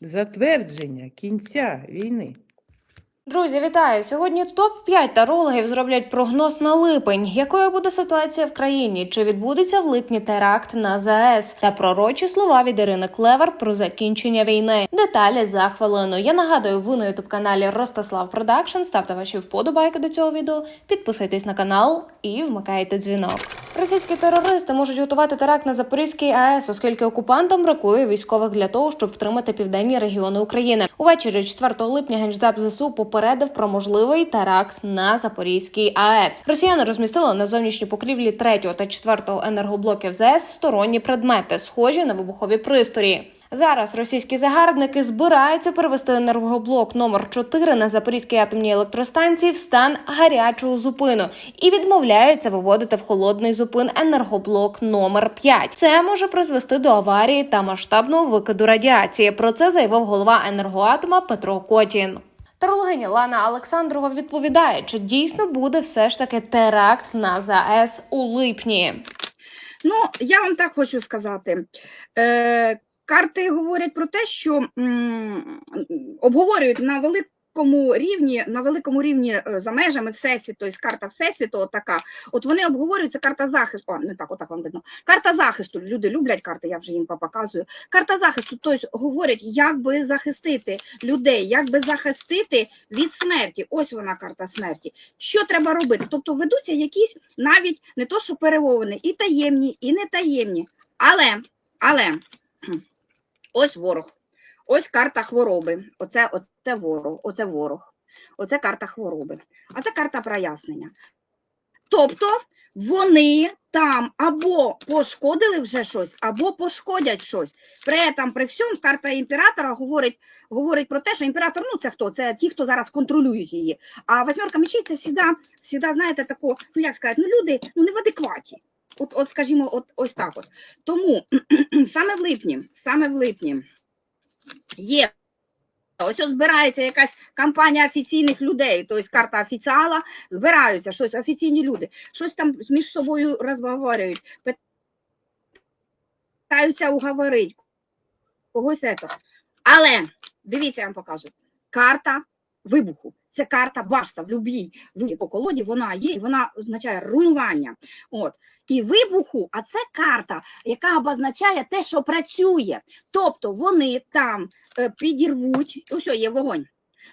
затвердження кінця війни. Друзі, вітаю! Сьогодні топ 5 тарологів зроблять прогноз на липень. Якою буде ситуація в країні? Чи відбудеться в липні теракт на ЗАЕС? Та пророчі слова від Ірини Клевер про закінчення війни. Деталі за хвилину. Я нагадую, ви на ютуб каналі Ростислав Продакшн. Ставте ваші вподобайки до цього відео, підписуйтесь на канал і вмикайте дзвінок. Російські терористи можуть готувати теракт на Запорізькій АЕС, оскільки окупантам бракує військових для того, щоб втримати південні регіони України. Увечері 4 липня генштаб ЗСУ попередив про можливий теракт на Запорізькій АЕС. Росіяни розмістили на зовнішній покрівлі 3 та 4 енергоблоків ЗАЕС сторонні предмети, схожі на вибухові пристрої. Зараз російські загарбники збираються перевести енергоблок номер 4 на Запорізькій атомній електростанції в стан гарячого зупину і відмовляються виводити в холодний зупин енергоблок номер 5. Це може призвести до аварії та масштабного викиду радіації. Про це заявив голова енергоатома Петро Котін. Тарологиня Лана Олександрова відповідає, чи дійсно буде все ж таки теракт на ЗАЕС у липні. Ну, я вам так хочу сказати. Е, карти говорять про те, що обговорюють на великому рівні, на великому рівні е, за межами Всесвіту, тобто карта Всесвіту, отака. От вони обговорюють, це карта захисту. О, не так, отак вам видно. Карта захисту. Люди люблять карти, я вже їм показую. Карта захисту, тобто говорять, як би захистити людей, як би захистити від смерті. Ось вона карта смерті. Що треба робити? Тобто ведуться якісь навіть не то, що перемовини, і таємні, і не таємні. Але, але ось ворог, ось карта хвороби. Оце, оце ворог, оце ворог. Оце карта хвороби. А це карта прояснення. Тобто вони там або пошкодили вже щось, або пошкодять щось. При этом, при всьому, карта імператора говорить, говорить про те, що імператор, ну це хто? Це ті, хто зараз контролюють її. А восьмерка мечей це завжди, завжди, знаєте, тако, ну як сказати, ну люди ну, не в адекваті. От, от, скажімо, от, ось так от. Тому саме в липні, саме в липні є. Ось збирається якась кампанія офіційних людей, тобто карта офіціала, збираються щось, офіційні люди, щось там між собою розговорюють, питаються уговорити, когось це. Але дивіться, я вам покажу. Карта вибуху. Це карта башта в любій, в по колоді вона є, і вона означає руйнування. От. І вибуху, а це карта, яка обозначає те, що працює. Тобто вони там е, підірвуть, ось є вогонь.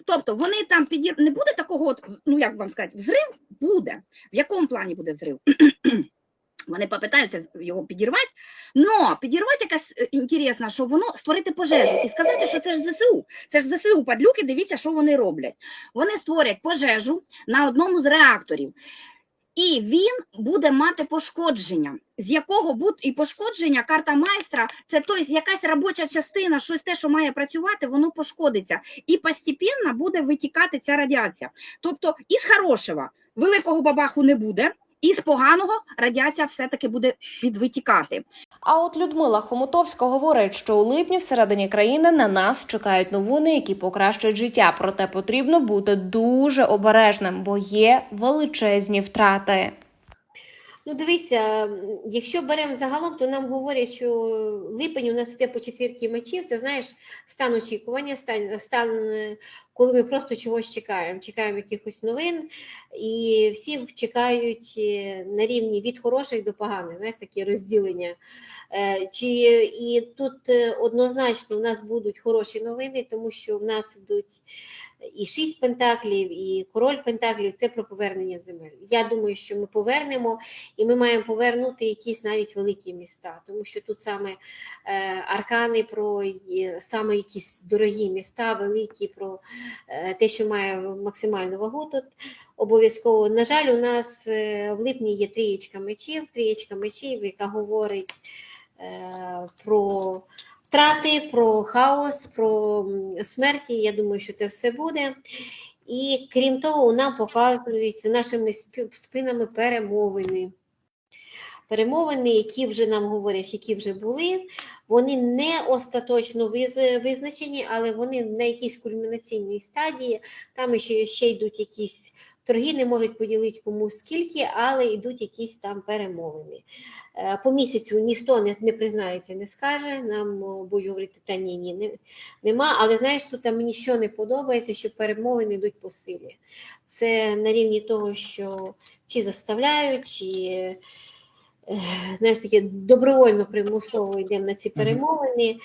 Тобто вони там підір... не буде такого, от, ну як вам сказати, взрив буде. В якому плані буде взрив? Вони попитаються його підірвати, але підірвати якась е, інтересна, що воно створити пожежу і сказати, що це ж ЗСУ. Це ж ЗСУ падлюки, дивіться, що вони роблять. Вони створять пожежу на одному з реакторів. І він буде мати пошкодження, з якого буде і пошкодження, карта майстра, це тобто якась робоча частина, щось те, що має працювати, воно пошкодиться. І постепенно буде витікати ця радіація. Тобто, із хорошого великого бабаху не буде, і з поганого радіація все-таки буде підвитікати. А от Людмила Хомутовська говорить, що у липні всередині країни на нас чекають новини, які покращують життя. Проте потрібно бути дуже обережним, бо є величезні втрати. Ну, дивися, якщо беремо загалом, то нам говорять, що липень у нас йде по четвірки мечів. Це знаєш стан очікування, стан, стан, коли ми просто чогось чекаємо. Чекаємо якихось новин, і всі чекають е, на рівні від хороших до поганих, знаєш, такі розділення. Е, Чи і тут е, однозначно у нас будуть хороші новини, тому що в нас йдуть і шість пентаклів, і король пентаклів це про повернення земель. Я думаю, що ми повернемо, і ми маємо повернути якісь навіть великі міста, тому що тут саме аркани про саме якісь дорогі міста, великі, про те, що має максимальну вагу тут. Обов'язково, на жаль, у нас е, в липні є трієчка мечів, трієчка мечів, яка говорить е, про втрати, про хаос, про смерті. Я думаю, що це все буде. І крім того, нам показуються нашими спинами перемовини. Перемовини, які вже нам говорять, які вже були, вони не остаточно визначені, але вони на якійсь кульмінаційній стадії. Там ще, ще йдуть якісь торги, не можуть поділити комусь скільки, але йдуть якісь там перемовини. Е, По місяцю ніхто не, не признається, не скаже. Нам будуть говорити, та ні, ні, не, нема. Але знаєш, тут мені що не подобається, що перемовини йдуть по силі. Це на рівні того, що чи заставляють, чи знаєш, таке добровольно примусово йдемо на ці перемовини.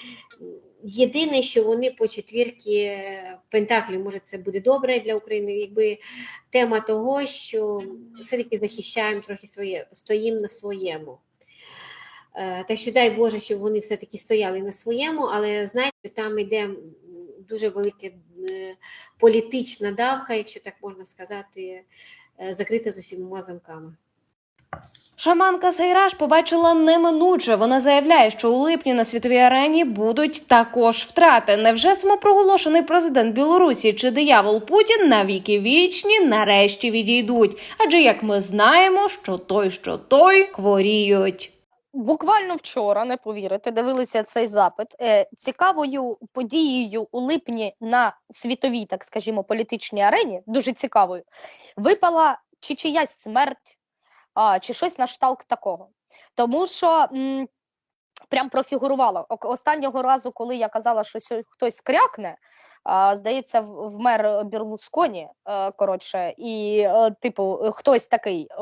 Єдине, що вони по четвірки Пентаклів, може, це буде добре для України, якби тема того, що все-таки захищаємо трохи своє, стоїмо на своєму. Е, Так що дай Боже, щоб вони все-таки стояли на своєму, але знаєте, там йде дуже велика е, політична давка, якщо так можна сказати, е, закрита за сімома замками. Шаманка Сайраш побачила неминуче. Вона заявляє, що у липні на світовій арені будуть також втрати. Невже самопроголошений президент Білорусі чи диявол Путін на віки вічні нарешті відійдуть? Адже як ми знаємо, що той, що той хворіють. Буквально вчора, не повірите, дивилися цей запит. Е, цікавою подією у липні на світовій, так скажімо, політичній арені, дуже цікавою, випала чи чиясь смерть, а, чи щось на кшталт такого. Тому що м, прям профігурувало. Останнього разу, коли я казала, що хтось крякне, а, здається, вмер Берлусконі, е, коротше, і, е, типу, хтось такий е,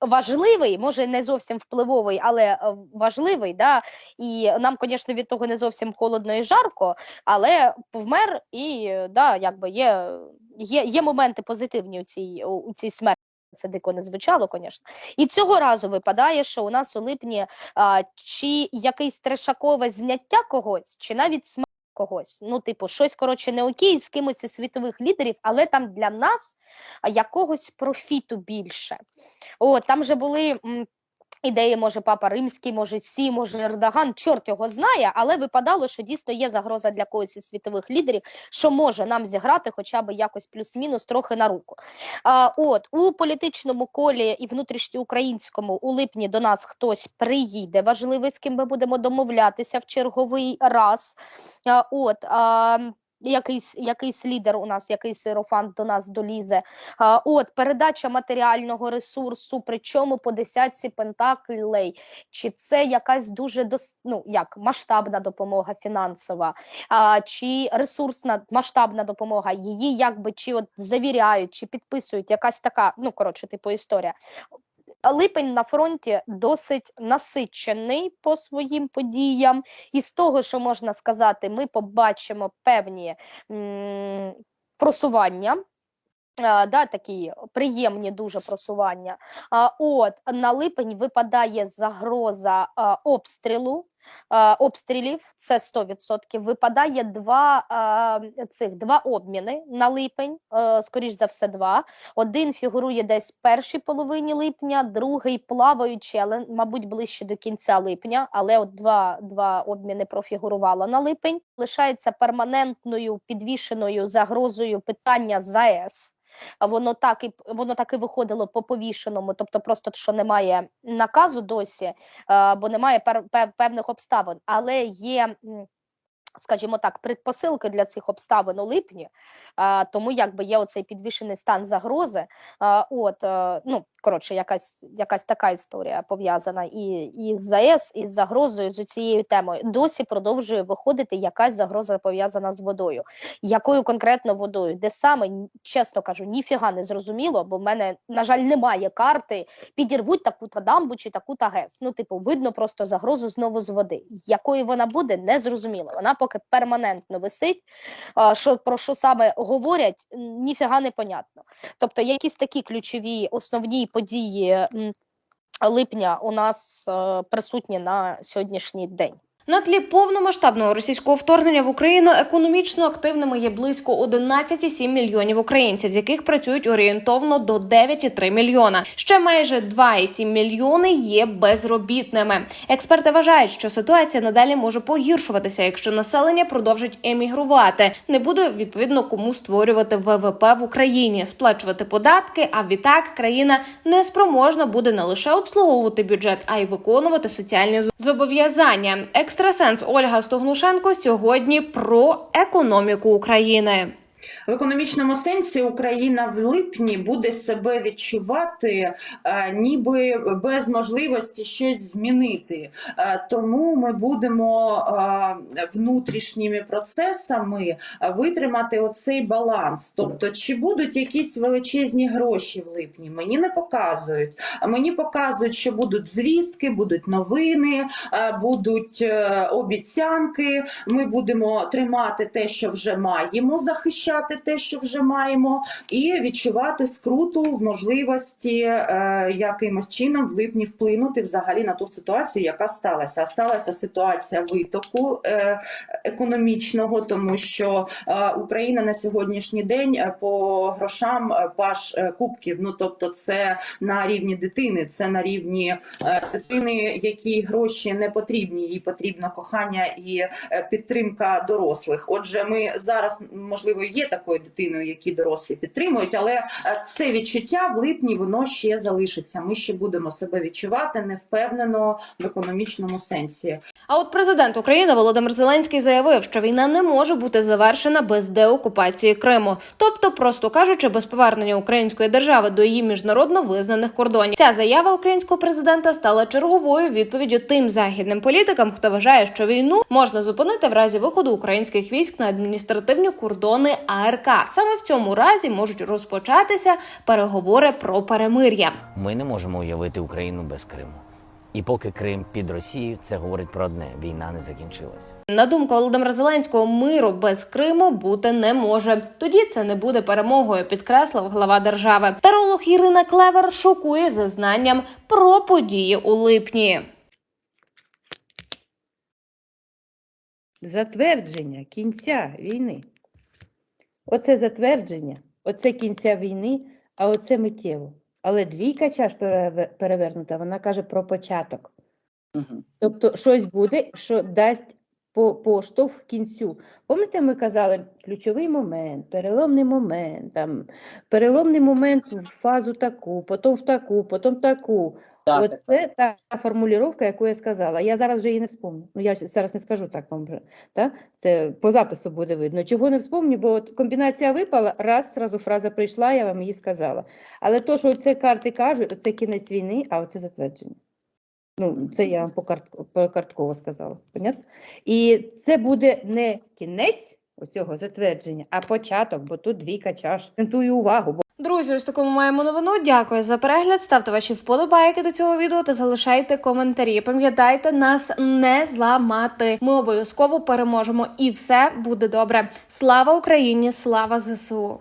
важливий, може не зовсім впливовий, але е, важливий. Да? І нам, звісно, від того не зовсім холодно і жарко, але вмер, і е, да, якби є, є, є моменти позитивні у цій, у цій смерті. Це дико не звучало, звісно. І цього разу випадає, що у нас у липні а, чи якесь трешакове зняття когось, чи навіть смерть когось. Ну, типу, щось коротше не окей з кимось із світових лідерів, але там для нас якогось профіту більше. О, там же були. Ідеї, може, папа римський, може, Сі, може, Ердоган, чорт його знає, але випадало, що дійсно є загроза для когось із світових лідерів, що може нам зіграти хоча б якось плюс-мінус трохи на руку. А, от у політичному колі і внутрішньоукраїнському у липні до нас хтось приїде важливий, з ким ми будемо домовлятися в черговий раз. А, от а, якийсь, якийсь лідер у нас, якийсь іерофант до нас долізе. А, от передача матеріального ресурсу, причому по десятці пентаклей. Чи це якась дуже дос, ну, як масштабна допомога фінансова, а, чи ресурсна масштабна допомога, її якби чи от завіряють, чи підписують якась така, ну коротше, типу історія. Липень на фронті досить насичений по своїм подіям, і з того, що можна сказати, ми побачимо певні просування. А, да, такі приємні дуже просування. А, от на липень випадає загроза а, обстрілу. Обстрілів це 100%. Випадає два цих два обміни на липень, скоріш за все, два. Один фігурує десь в першій половині липня, другий плаваючи, але, мабуть, ближче до кінця липня. Але от два, два обміни профігурувало на липень. Лишається перманентною підвішеною загрозою питання ЗАЕС. Воно так і воно так і виходило по повішеному, тобто просто що немає наказу досі, е, бо немає певних обставин, але є. Скажімо так, предпосилки для цих обставин у липні, тому якби є оцей підвішений стан загрози. От, е, ну, коротше, якась, якась така історія пов'язана і, і з ЗАЕС, і з загрозою з цією темою. Досі продовжує виходити якась загроза пов'язана з водою. Якою конкретно водою? Де саме, чесно кажу, ніфіга не зрозуміло, бо в мене, на жаль, немає карти. Підірвуть таку-то дамбу чи таку-то ГЕС. Ну, типу, видно просто загрозу знову з води. Якою вона буде, не зрозуміло. Вона поки перманентно висить. А, що, про що саме говорять, ніфіга не понятно. Тобто, якісь такі ключові основні події липня у нас е, присутні на сьогоднішній день. На тлі повномасштабного російського вторгнення в Україну економічно активними є близько 11,7 мільйонів українців, з яких працюють орієнтовно до 9,3 мільйона. Ще майже 2,7 мільйони є безробітними. Експерти вважають, що ситуація надалі може погіршуватися, якщо населення продовжить емігрувати. Не буде відповідно кому створювати ВВП в Україні, сплачувати податки. А відтак країна не спроможна буде не лише обслуговувати бюджет, а й виконувати соціальні зобов'язання. Екстрасенс Ольга Стогнушенко сьогодні про економіку України. В економічному сенсі Україна в липні буде себе відчувати е, ніби без можливості щось змінити. Е, тому ми будемо е, внутрішніми процесами витримати оцей баланс. Тобто, чи будуть якісь величезні гроші в липні? Мені не показують. Мені показують, що будуть звістки, будуть новини, будуть обіцянки. Ми будемо тримати те, що вже маємо, захищати те, що вже маємо, і відчувати скруту в можливості е, якимось чином в липні вплинути взагалі на ту ситуацію, яка сталася. Сталася ситуація витоку е, економічного, тому що е, Україна на сьогоднішній день е, по грошам е, паш е, кубків. Ну тобто, це на рівні дитини, це на рівні е, дитини, якій гроші не потрібні, їй потрібно кохання і підтримка дорослих. Отже, ми зараз можливо є такою дитиною, які дорослі підтримують, але е, це відчуття в липні воно ще залишиться. Ми ще будемо себе відчувати невпевнено в економічному сенсі. А от президент України Володимир Зеленський заявив, що війна не може бути завершена без деокупації Криму, тобто, просто кажучи, без повернення української держави до її міжнародно визнаних кордонів. Ця заява українського президента стала черговою відповіддю тим західним політикам, хто вважає, що війну можна зупинити в разі виходу українських військ на адміністративні кордони АРК. Саме в цьому разі можуть розпочатися переговори про перемир'я. Ми не можемо уявити Україну без Криму. І поки Крим під Росією, це говорить про одне: війна не закінчилась. На думку Володимира Зеленського, миру без Криму бути не може. Тоді це не буде перемогою, підкреслив глава держави. Таролог Ірина Клевер шокує зізнанням про події у липні. затвердження кінця війни. Оце затвердження, оце кінця війни, а оце миттєво. Але двійка чаш перевернута, вона каже про початок. Тобто щось буде, що дасть по- поштовх кінцю. Пам'ятаєте, ми казали, ключовий момент, переломний момент, там, переломний момент в фазу таку, потім в таку, потім в таку. Оце та формулювання, яку я сказала. Я зараз вже її не вспомню. Ну, я зараз не скажу так вам вже. Та? Це по запису буде видно. Чого не вспомню, бо от комбінація випала, раз, зразу фраза прийшла, я вам її сказала. Але то, що це карти кажуть, це кінець війни, а оце затвердження. Ну, це я вам по картку- по картково сказала. Понятно? І це буде не кінець оцього затвердження, а початок, бо тут двійка чаш. Акцентую увагу. Друзі, ось такому маємо новину. Дякую за перегляд. Ставте ваші вподобайки до цього відео та залишайте коментарі. Пам'ятайте, нас не зламати. Ми обов'язково переможемо, і все буде добре. Слава Україні! Слава ЗСУ!